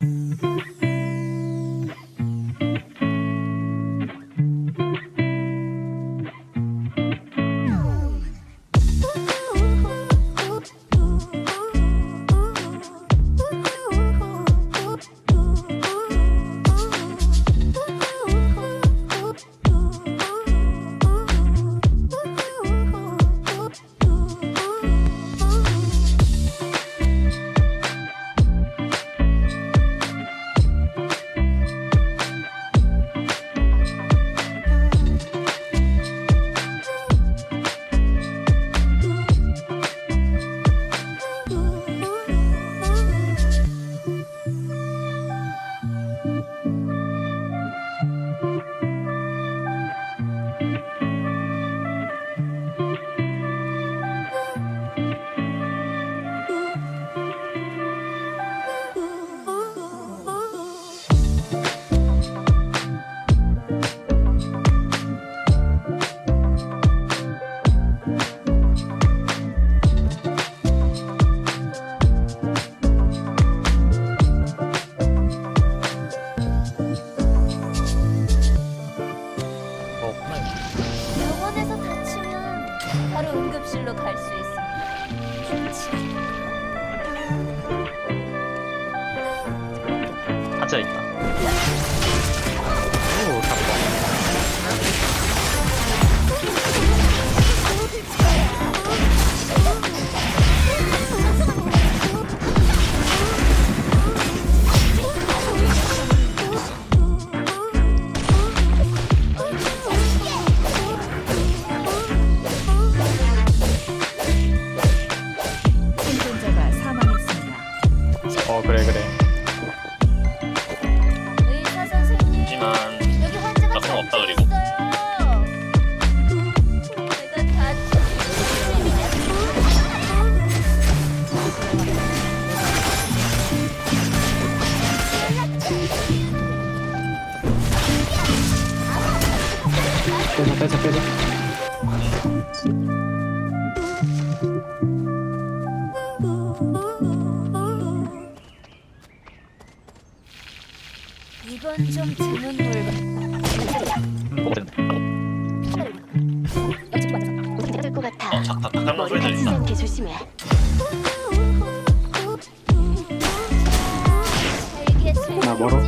그 어, 그래, 그래. 의사 선생님. 하지만 여기 환자가 거 없다, 그리고. 있어요. 내가 다치고 빼자 빼자 빼자 좀 드문 물건. 어, 될것 같아. 어, 닭, 닭, 소리 들린다. 조심해. 잘게 나 멀어?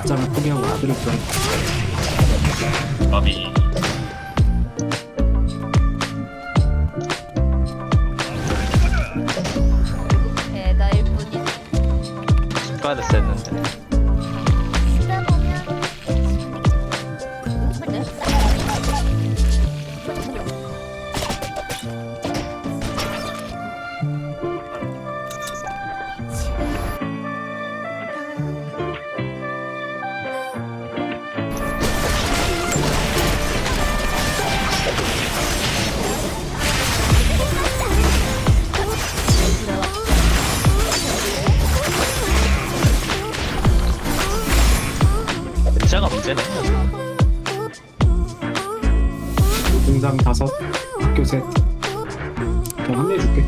영장을 포기하고 아들을 구한 마비. 문제네. 공장 다섯 학교 셋 그냥 합류해줄게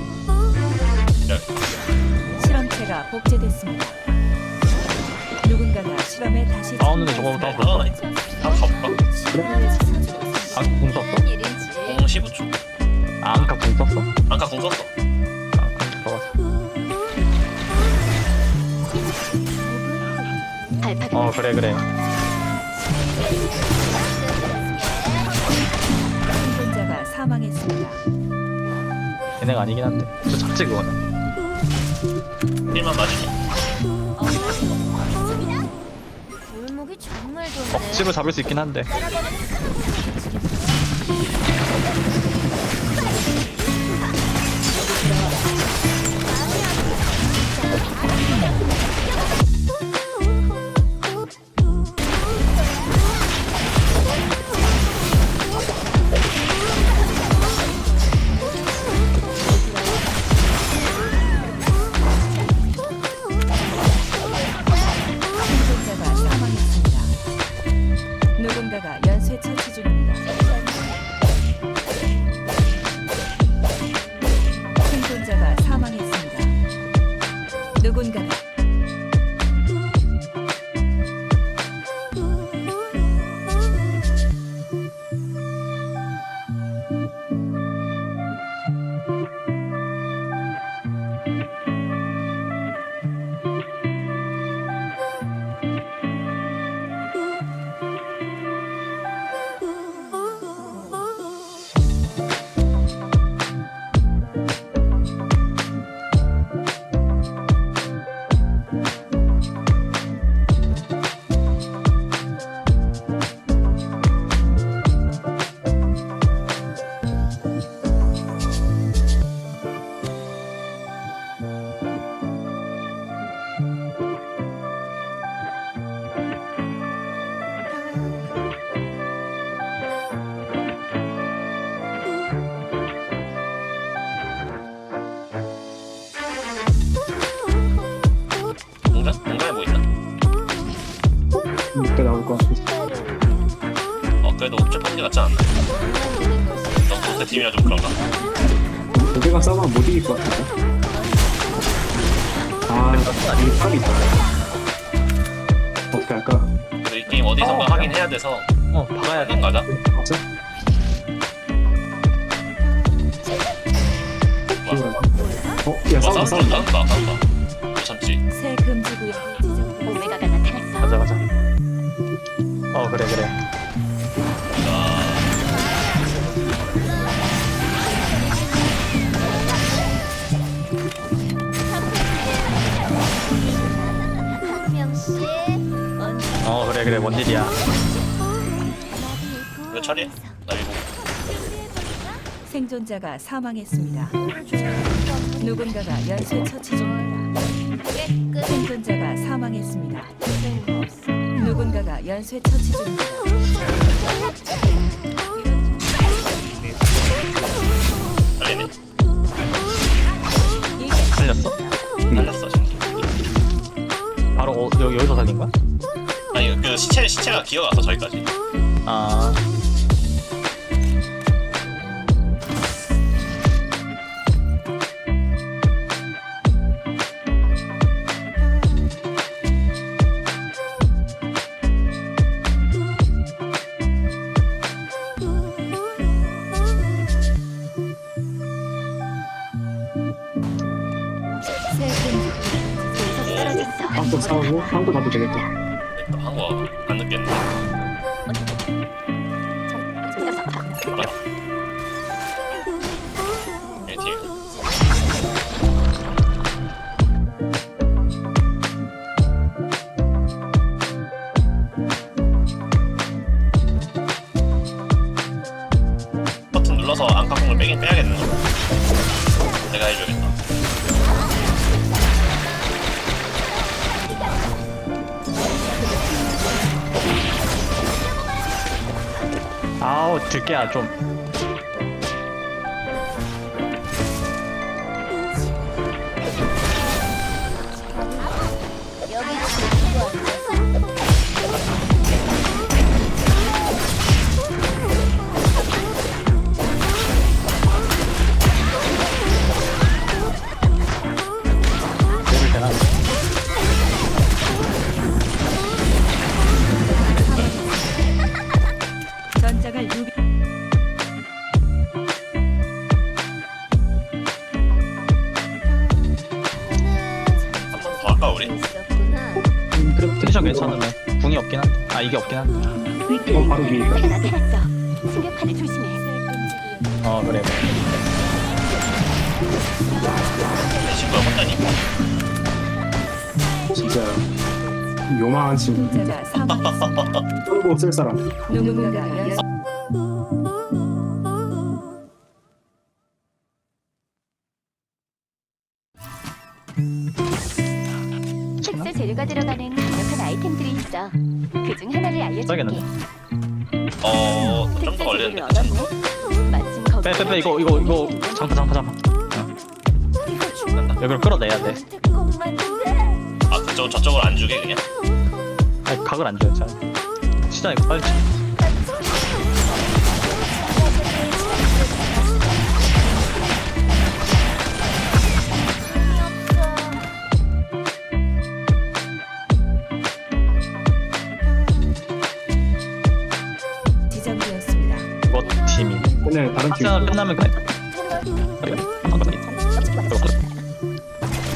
실험체가 복제됐습니다. 누군가가 실험에 다시 싸우는데 저거 다 참가했습니다. 아, 불러? 한번 가볼까? 아, 공 썼어? 공 15초. 아, 안카 공 썼어? 아까 공 썼어. 아, 그럼 들어가자. 발판 어, 그래, 그래. 걔네가 아니긴 한데. 저 잡지 그거는 1만 맞으면 어, 억지로 어, 잡을 수 있긴 한데. 팀이라 좀 그런가? 고개가 싸우면 못 이길 것 같은데. 아, 이 팔이 있다. 어떻게 할까? 이 게임 어디선가 하긴 해야 돼서 어 박아야 돼 가자 맞아? 어, 야, 와 싸운다, 싸운다 싸운다. 싸운다 싸운다 못 참지 새 금지 구역이 지정됩니다. 오메가가 나타났어. 가자 가자 어 그래 그래 그래 뭔 일이야 이거 처리해 나 이거 생존자가 사망했습니다. 누군가가 연쇄 처치 중입니다. 생존자가 사망했습니다. 누군가가 연쇄 처치 중입니다. 살리네 살렸어? 살렸어 신기 바로 어, 여기, 여기서 살린 거야? 아니 그 시체 시체가 기어갔어 저기까지 아. 한국 싸우고 한국 가도 되겠다. 한거 안 늦겠네 뭐라 얘팀 버튼 눌러서 안카공을 빼긴 빼야겠네 내가 해줘야겠다 아우 들게야 좀 음, 그래도 텐션 괜찮으면 궁이 없긴 한데 아 이게 없긴 한데 어, 바로. 승격하는 조심해. 어 그래 내 친구가 혼자니? 진짜 요망한 친구. 생존자가 사망했습니다. 끌고 쓸 사람. 누군가가 연쇄 써야겠는데? 어, 좀 더 걸리는데. 마침 거기. 빼, 빼, 빼, 이거, 이거, 이거, 잠깐, 잠깐, 잠깐. 된다. 이걸 끌어내야 돼. 아, 그쪽 저쪽으로 안 주게 그냥? 아니, 각을 안 줘요, 잘. 시장에 빨리 치. 그냥 다른 팀. 하나 끝나면 빨리.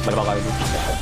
빨리 막아야 돼.